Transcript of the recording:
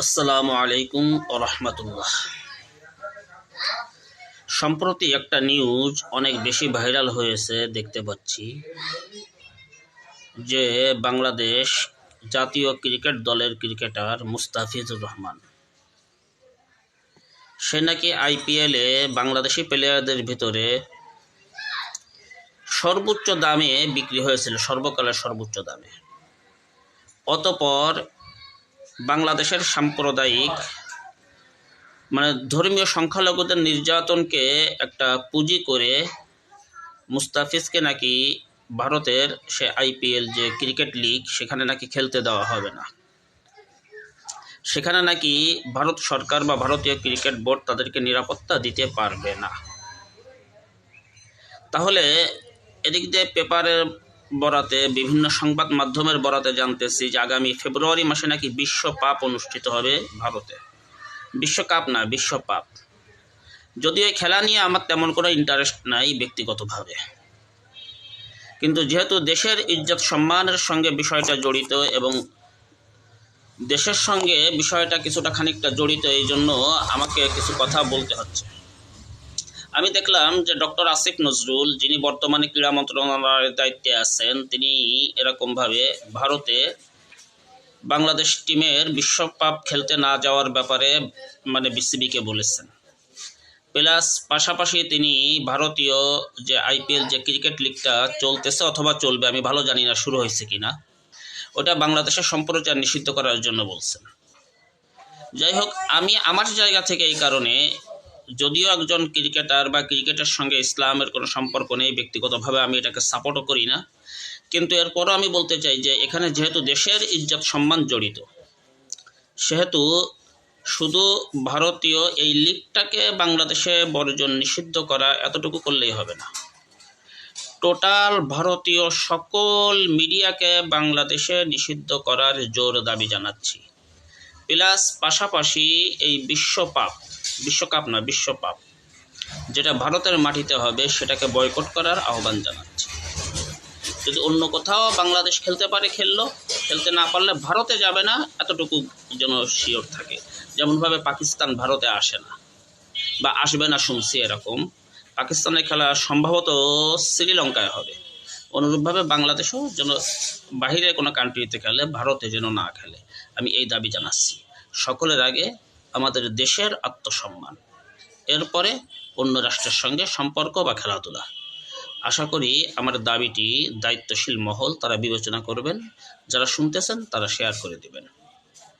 আসসালামু আলাইকুম রহমতুল্লাহ। সম্প্রতি একটা নিউজ অনেক বেশি ভাইরাল হয়েছে দেখতে পাচ্ছি, যে বাংলাদেশ জাতীয় ক্রিকেট দলের ক্রিকেটার মুস্তাফিজুর রহমান, সে নাকি আইপিএলে বাংলাদেশি প্লেয়ারদের ভিতরে সর্বোচ্চ দামে বিক্রি হয়েছিল, সর্বকালের সর্বোচ্চ দামে। অতপর বাংলাদেশের সাম্প্রদায়িক মানে ধর্মীয় সংখ্যালঘুদের নির্যাতনকে একটা পুঁজি করে মুস্তাফিজকে নাকি ভারতের সে আইপিএল যে ক্রিকেট লিগ, সেখানে নাকি খেলতে দেওয়া হবে না। সেখানে নাকি ভারত সরকার বা ভারতীয় ক্রিকেট বোর্ড তাদেরকে নিরাপত্তা দিতে পারবে না। তাহলে এদিক দিয়ে পেপারের বরাতে, বিভিন্ন সংবাদ মাধ্যমের বরাতে জানতেছি যে আগামী ফেব্রুয়ারি মাসে নাকি বিশ্ব পাপ অনুষ্ঠিত হবে ভারতে। বিশ্বকাপ না, বিশ্বপাপ। যদিও এই খেলা নিয়ে আমার তেমন কোনো ইন্টারেস্ট নাই ব্যক্তিগতভাবে। কিন্তু যেহেতু দেশের ইজ্জত সম্মানের সঙ্গে বিষয়টা জড়িত এবং দেশের সঙ্গে বিষয়টা কিছুটা খানিকটা জড়িত, এই জন্য আমাকে কিছু কথা বলতে হচ্ছে। আমি দেখলাম যে ডক্টর আসিফ নজরুল, যিনি বর্তমানে ক্রীড়া মন্ত্রণালয়ের দায়িত্বে আছেন, তিনি এরকমভাবে ভারতে বাংলাদেশ টিমের বিশ্বকাপ খেলতে না যাওয়ার ব্যাপারে মানে বিসিবিকে বলেছেন। প্লাস পাশাপাশি তিনি ভারতীয় যে আইপিএল, যে ক্রিকেট লিগটা চলতেছে অথবা চলবে, আমি ভালো জানি না শুরু হয়েছে কি না ওটা বাংলাদেশের সম্প্রচার নিষিদ্ধ করার জন্য বলছেন। যাই হোক, আমি আমার জায়গা থেকে এই কারণে যদিও একজন ক্রিকেটার বা ক্রিকেটের সঙ্গে ইসলামের কোনো সম্পর্ক নেই, ব্যক্তিগতভাবে আমি এটাকে সাপোর্টও করি না। কিন্তু এরপরও আমি বলতে চাই যে, এখানে যেহেতু দেশের ইজ্জত সম্মান জড়িত, সেহেতু শুধু ভারতীয় এই লিগটাকে বাংলাদেশে বর্জন নিষিদ্ধ করা এতটুকু করলেই হবে না। টোটাল ভারতীয় সকল মিডিয়াকে বাংলাদেশে নিষিদ্ধ করার জোর দাবি জানাচ্ছি। প্লাস পাশাপাশি এই বিশ্বপাপ বিশ্বকাপ না বিশ্বপাপ। যেটা ভারতের মাটিতে হবে, সেটাকে বয়কট করার আহ্বান জানাচ্ছে। যদি অন্য কোথাও বাংলাদেশ খেলতে পারে, খেললো। খেলতে না পারলে ভারতে যাবে না, এতটুকু যেন শিওর থাকে। যেমনভাবে পাকিস্তান ভারতে আসে না, বা আসবে না শুনছি এরকম। পাকিস্তানের খেলা সম্ভবত শ্রীলঙ্কায় হবে। অনুরূপভাবে বাংলাদেশও যেন বাহিরে কোনো কান্ট্রিতে খেলে, ভারতে যেন না খেলে। আমি এই দাবি জানাচ্ছি। সকলের আগে আমাদের দেশের আত্মসম্মান। এরপরে অন্য রাষ্ট্রের সঙ্গে সম্পর্ক বা খেলাধুলা। আশা করি আমার দাবিটি দায়িত্বশীল মহল তারা বিবেচনা করবেন, যারা শুনতেছেন তারা শেয়ার করে দিবেন।